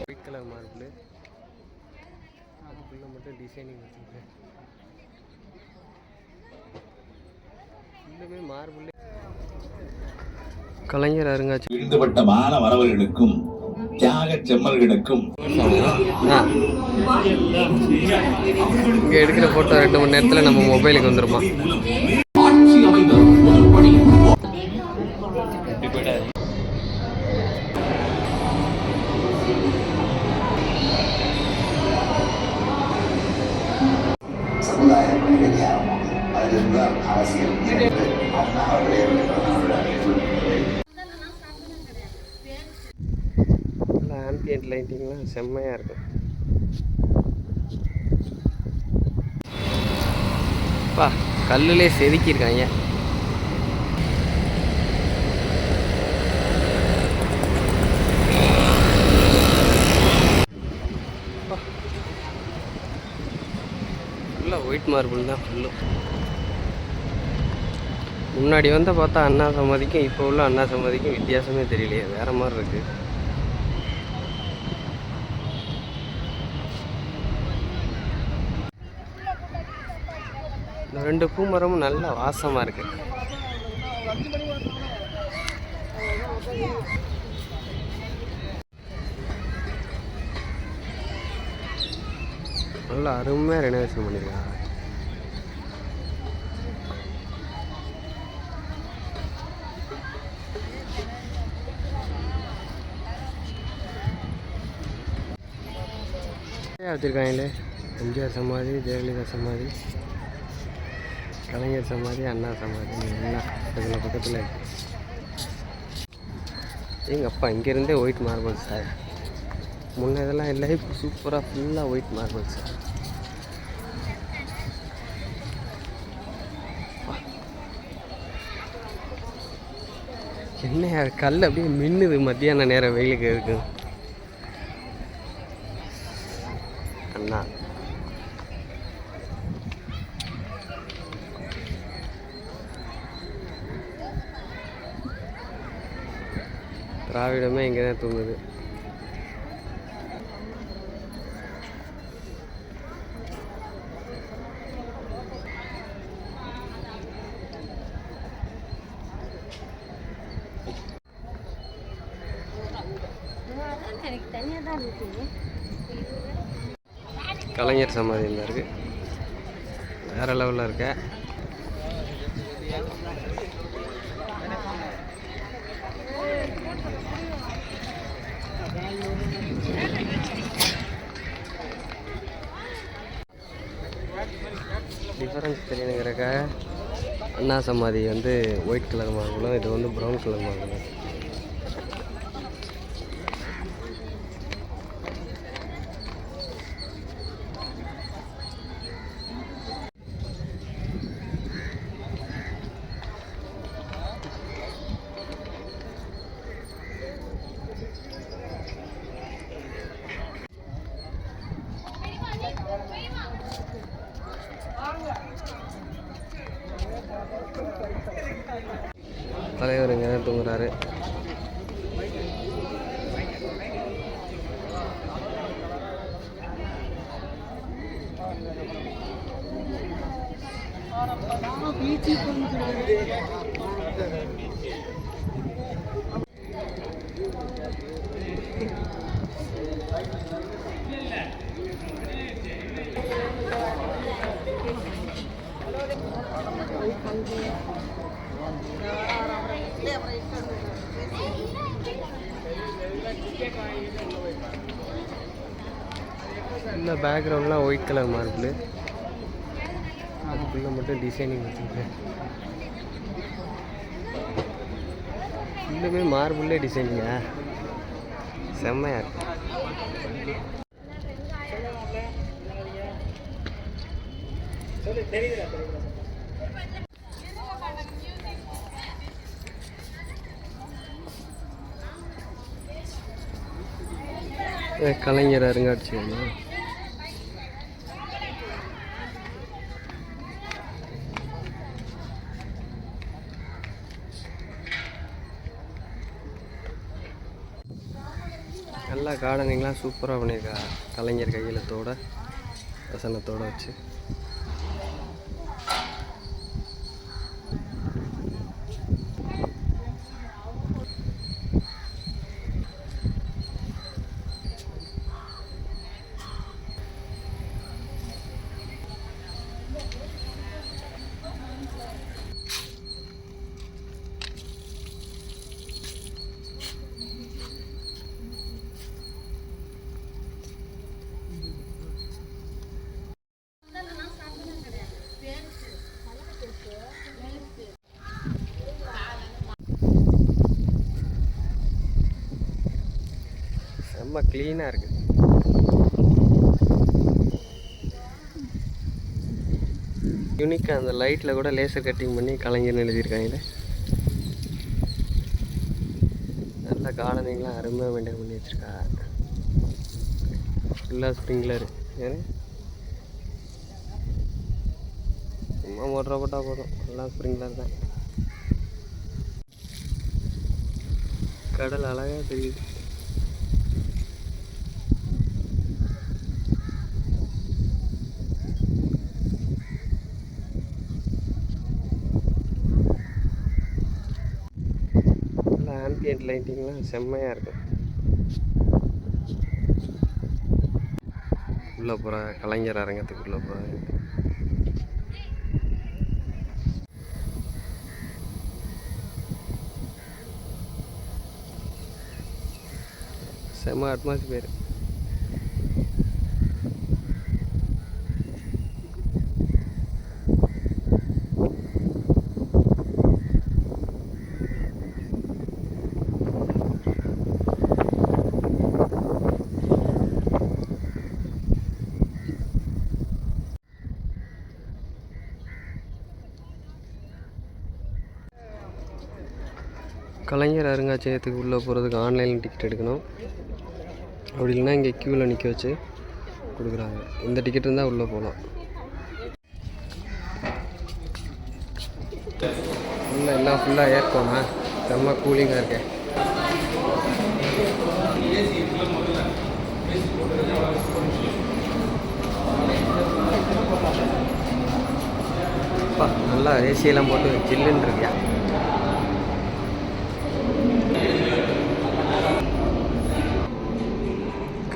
White colour marble அதுக்குள்ளே மட்டும் designing வச்சுருக்கேன். மார்பிள் கலைஞர் அருங்காட்சி விருது பட்ட மாணவர்களுக்கும் தியாக செம்மல்களுக்கும் இங்கே எடுக்கிற ஃபோட்டோ ரெண்டு மணி நேரத்தில் நம்ம மொபைலுக்கு வந்துருமா? சமுதாய அவசியம். லைட்டிங்லாம் செம்மையாக இருக்கும். பா கல்லுலே செதுக்கியிருக்காங்க. ஃபுல்லாக ஒயிட் மார்பிள் தான் ஃபுல்லும் முன்னாடி வந்து பார்த்தா அண்ணா சமாதிக்கும் இப்போ உள்ள அண்ணா சமாதிக்கும் வித்தியாசமே தெரியலையே வேற மாதிரி இருக்குது ரெண்டு பூமரமும் நல்ல வாசமாக இருக்கு. நல்லா அருமையாக ரெனோவேஷன் பண்ணியிருக்காங்க வச்சுருக்காங்களே? எம்ஜிஆர் சமாதி ஜெயலலிதா சமாதி. கலைஞர் சமாதி அண்ணா சமாதி எல்லாம் இதில் பக்கத்தில் இருக்கு. எங்கள் அப்பா இங்கேருந்தே ஒயிட் மார்பிள் சார் முன்ன இதெல்லாம் இல்லை இப்போ சூப்பராக ஃபுல்லாக ஒயிட் மார்பிள்ஸ் என்ன கல் அப்படியே மின்னுது மத்தியான நேரம் வெயிலுக்கு இருக்கு அண்ணா. திராவிடமே இங்கே தான் தூங்குது. கலைஞர் தனியாக இருக்குது கலைஞர் சமாதி லெவலில் இருக்க. டிஃபரன்ஸ் தெரியணுங்கிறக்க அண்ணா சமாதி வந்து ஒயிட் கலர் மார்பிளும் இது வந்து ப்ரௌன் கலர் மார்பிளும் தலைவர் இங்கே தூங்குறாரு Thank you. இந்த பேக்ரவுண்ட்லாம் ஒயிட் கலர் மார்பிள் அதுக்குள்ளே மட்டும் டிசைனிங் வச்சுருக்கேன் ஃபுல்லுமே மார்பிளே டிசைனிங்கா செம்மையாக இருக்கு. இது கலைஞர் அருங்காட்சியகம். நல்லா கார்டனிங்லாம் சூப்பராக பண்ணியிருக்கா கலைஞர் கையெழுத்தோட வசனத்தோடு வச்சு. ரொம்ப க்ளீனாக இருக்குது யூனிக்காக அந்த லைட்டில் கூட லேசர் கட்டிங் பண்ணி கலைஞர்னு எழுதியிருக்காங்களே. நல்ல கார்டனிங்லாம் அருமையாக மெயின்டைன் பண்ணி வச்சுருக்கா. ஃபுல்லாக ஸ்ப்ரிங்லரு சும்மா மோட்டரை போட்டால் போதும். எல்லாம் ஸ்ப்ரிங்க்லர் தான். கடல் அழகாக தெரியுது. நல்லா ஆம்பியன்ட் லைட்டிங்லாம் செம்மையாக இருக்கும் உள்ளே போகிற கலைஞர் அரங்கத்துக்குள்ளே போகிறாங்க செம்ம அட்மாஸ்பியர் கலைஞர் அருங்காட்சியகத்துக்கு உள்ளே போகிறதுக்கு ஆன்லைனில் டிக்கெட் எடுக்கணும். அப்படி இல்லைன்னா இங்கே க்யூவில் நிற்க வச்சு கொடுக்குறாங்க. இந்த டிக்கெட் இருந்தால் உள்ளே போகலாம். உள்ளே எல்லாம் ஃபுல்லாக ஏற்கோண்ணா செம்ம கூலிங்காக இருக்கேன் அப்பா, நல்லா ஏசியெல்லாம் போட்டு ஜில்லுன்னு இருக்கியா?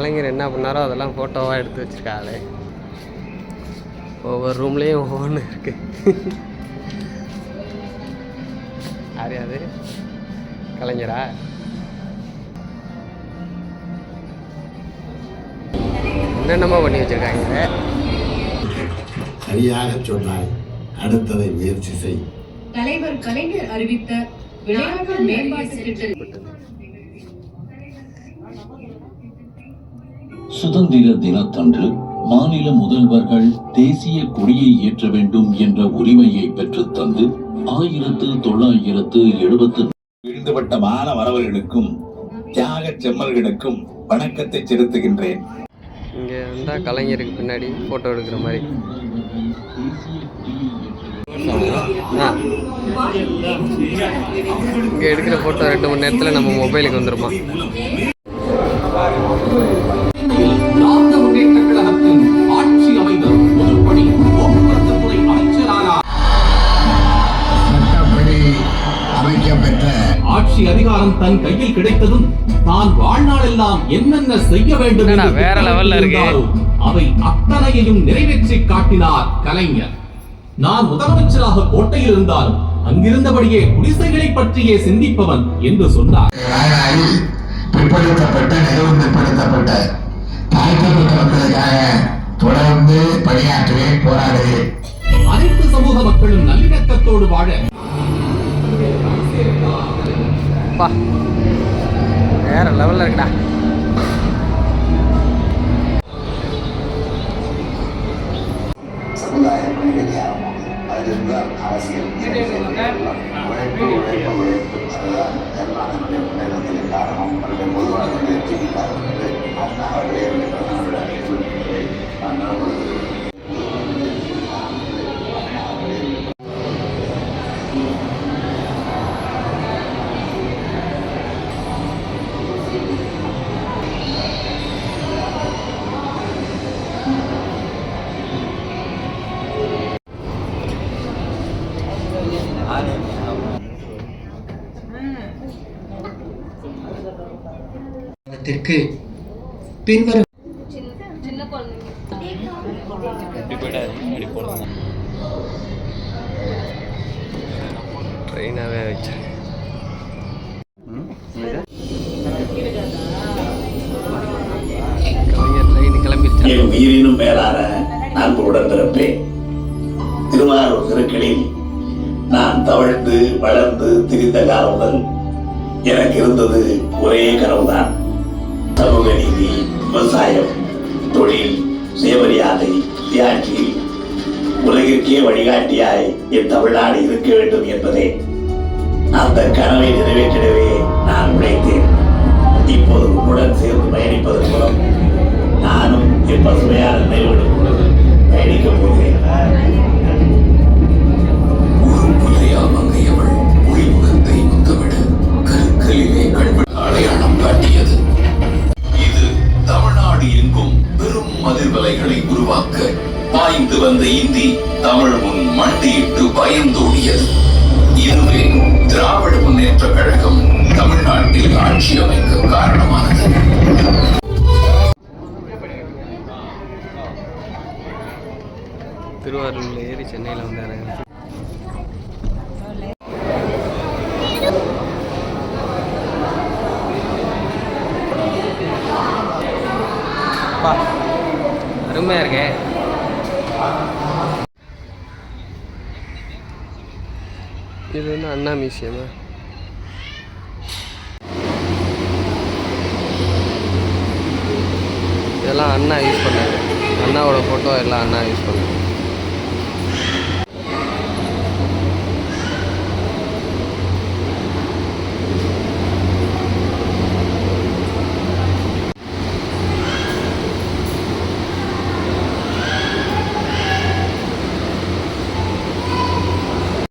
கலைஞர் என்ன பண்ணாரோ அதெல்லாம் ஃபோட்டோவாக எடுத்து வச்சிருக்காளே ஒவ்வொரு ரூம்லேயும் ஒவ்வொன்று இருக்கு. யார் அது கலைஞரா? என்னென்னமோ பண்ணி வச்சிருக்காங்க சரியாக சொன்னாய் அடுத்ததை முயற்சி செய். தலைவர் கலைஞர் அறிவித்த விளையாட்டு மேம்பாட்டு திட்டம் சுதந்திர தினத்தன்று மாநில முதல்வர்கள் தேசிய கொடியை ஏற்ற வேண்டும் என்ற உரிமையை பெற்றுத் தந்து ஆயிரத்து தொள்ளாயிரத்து எழுபத்து விழுந்துவிட்ட மாணவரவர்களுக்கும் தியாக செம்மல்களுக்கும் வணக்கத்தை செலுத்துகின்றேன். இங்கே வந்தால் கலைஞருக்கு பின்னாடி ஃபோட்டோ எடுக்கிற மாதிரி. இங்கே எடுக்கிற ஃபோட்டோ ரெண்டு மணி நேரத்தில் நம்ம மொபைலுக்கு வந்துருமா? கிடைத்ததும் தான் வாழ்நாளெல்லாம் என்னென்ன செய்ய வேண்டும் என்று வேற level ல இருக்கு. அவை அத்தனையையும் நிறைவேற்றி காட்டினார் கலைஞர். நான் முதலமைச்சராக கோட்டையில் இருந்தாலும் அங்கிருந்தபடியே குடிசைகளை பற்றியே சிந்திப்பவன் என்று சொன்னார். நாடாவில் பிற்படுத்தப்பட்ட மிகவும் பிற்படுத்தப்பட்ட தாழ்த்தப்பட்ட மக்களுக்காக தொடர்ந்து பணியாற்றுவேன் போராடுவேன் அனைத்து சமூக மக்களும் நல்லிணக்கத்தோடு வாழ பா. வேற லெவலில் இருக்குடா. காரணம் பொதுவாக அதற்கு பின்வரும் ட்ரெயினாகவே வச்சேன் என் உயிரினும் மேலான அன்பு உடன்பிறப்பேன் திருவாரூர் திருக்களில் நான் தவழ்ந்து வளர்ந்து திரிந்த காலம் முதல் எனக்கு இருந்தது ஒரே கனவுதான். சமூக நீதி விவசாயம் தொழில் சுயமரியாதை தியாட்சி உலகிற்கே வழிகாட்டியாய் என் தமிழ்நாடு இருக்க வேண்டும் என்பதே அந்த கனவை நிறைவேற்றிடவே நான் உழைத்தேன். இப்போது உன்னுடன் சேர்ந்து பயணிப்பதன் மூலம் நானும் என் பசுமையான நினைவுகளுக்குள் பயணிக்கப் போகிறேன். திருவாரூரில் ஏறி சென்னையில் வந்து அருமையாக இருக்கேன் இது வந்து அண்ணா மியூசியமா. இதெல்லாம் அண்ணா யூஸ் பண்ணாங்க. அண்ணாவோட ஃபோட்டோ எல்லாம் அண்ணா யூஸ் பண்ணாங்க.